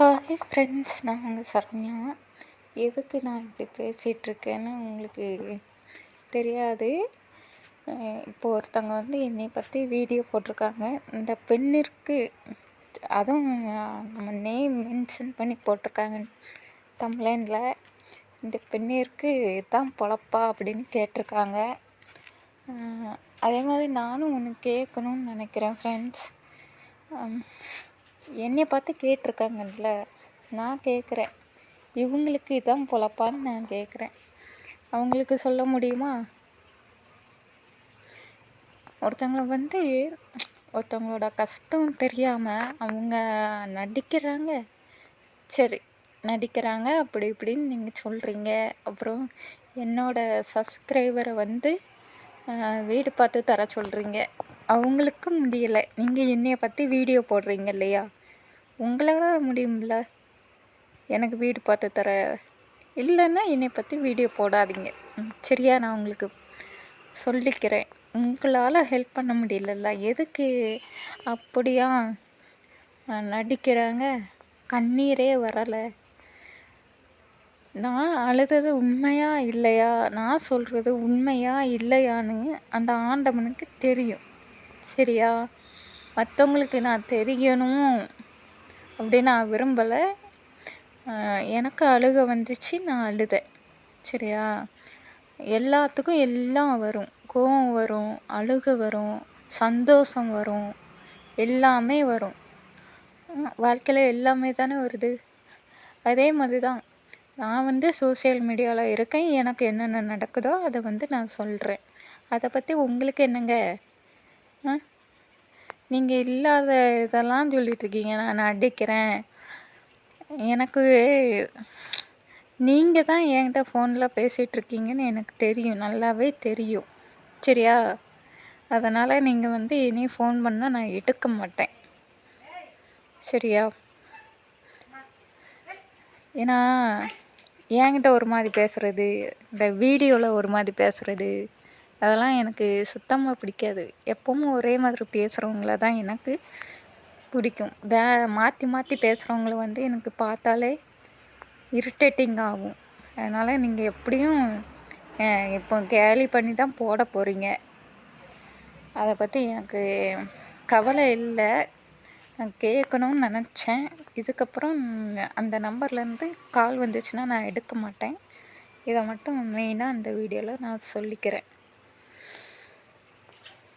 Hi friends நான் உங்கள் சரண்யா. எதுக்கு நான் இப்படி பேசிகிட்ருக்கேன்னு உங்களுக்கு தெரியாது. இப்போ ஒருத்தவங்க வந்து என்னை பற்றி வீடியோ போட்டிருக்காங்க. இந்த பெண்ணிற்கு அதுவும் நம்ம நேம் மென்ஷன் பண்ணி போட்டிருக்காங்க தமிழனில் இந்த பெண்ணிற்கு தான் பொழப்பா அப்படின்னு கேட்டிருக்காங்க. அதே மாதிரி நானும் ஒன்று கேட்கணுன்னு நினைக்கிறேன் ஃப்ரெண்ட்ஸ் என்னை பார்த்து கேட்டிருக்காங்கல்ல நான் கேட்குறேன். இவங்களுக்கு இதான் பொழப்பான்னு நான் கேட்குறேன். அவங்களுக்கு சொல்ல முடியுமா? ஒருத்தவங்களை வந்து ஒருத்தவங்களோட கஷ்டம் தெரியாமல் அவங்க நடிக்கிறாங்க. சரி நடிக்கிறாங்க அப்படி இப்படின்னு நீங்கள் சொல்கிறீங்க அப்புறம் என்னோடய சப்ஸ்கிரைபரை வந்து வீடு பார்த்து தர சொல்கிறீங்க அவங்களுக்கும் முடியலை. நீங்கள் என்னைய பற்றி வீடியோ போடுறீங்க இல்லையா? உங்களால் முடியும்ல? எனக்கு வீடு பார்த்து தர. இல்லைன்னா என்னை பற்றி வீடியோ போடாதீங்க. சரியா நான் உங்களுக்கு சொல்லிக்கிறேன். உங்களால் ஹெல்ப் பண்ண முடியலல்ல. எதுக்கு அப்படியா? நடிக்கிறாங்க. கண்ணீரே வரலை. நான் அழுதது உண்மையா இல்லையா? நான் சொல்கிறது உண்மையா இல்லையான்னு அந்த ஆண்டவனுக்கு தெரியும். சரியா? மற்றவங்களுக்கு நான் தெரியணும் அப்படின்னு நான் விரும்பலை. எனக்கு அழுக வந்துச்சு நான் அழுதேன். சரியா? எல்லாத்துக்கும் எல்லாம் வரும். கோவம் வரும் அழுக வரும் சந்தோஷம் வரும் எல்லாமே வரும். வாழ்க்கையில் எல்லாமே தானே வருது. அதே மாதிரி தான் நான் வந்து சோசியல் மீடியாவில் இருக்கேன். எனக்கு என்னென்ன நடக்குதோ அதை வந்து நான் சொல்கிறேன் அதை பற்றி உங்களுக்கு என்னங்க? நீங்கள் இல்லாத இதெல்லாம் சொல்லிகிட்ருக்கீங்க நான் அடிக்கிறேன். எனக்கு நீங்கள் தான் என்கிட்ட ஃபோனில் பேசிகிட்ருக்கீங்கன்னு எனக்கு தெரியும். நல்லாவே தெரியும். சரியா? அதனால் நீங்கள் வந்து இனி ஃபோன் பண்ணால் நான் எடுக்க மாட்டேன். சரியா? ஏன்னா என்கிட்ட ஒரு மாதிரி பேசுகிறது இந்த வீடியோவில் ஒரு மாதிரி பேசுகிறது அதெல்லாம் எனக்கு சுத்தமாக பிடிக்காது. எப்பவும் ஒரே மாதிரி பேசுகிறவங்கள தான் எனக்கு பிடிக்கும். வே மாற்றி மாற்றி பேசுகிறவங்கள வந்து எனக்கு பார்த்தாலே இரிட்டேட்டிங் ஆகும். அதனால் நீங்கள் எப்படியும் இப்போ கேலி பண்ணி தான் போட போகிறீங்க அதை பற்றி எனக்கு கவலை இல்லை. நான் கேட்கணும்னு நினச்சேன். இதுக்கப்புறம் அந்த நம்பர்லேருந்து கால் வந்துச்சுன்னா நான் எடுக்க மாட்டேன். இதை மட்டும் மெயினாக அந்த வீடியோவில் நான் சொல்லிக்கிறேன்.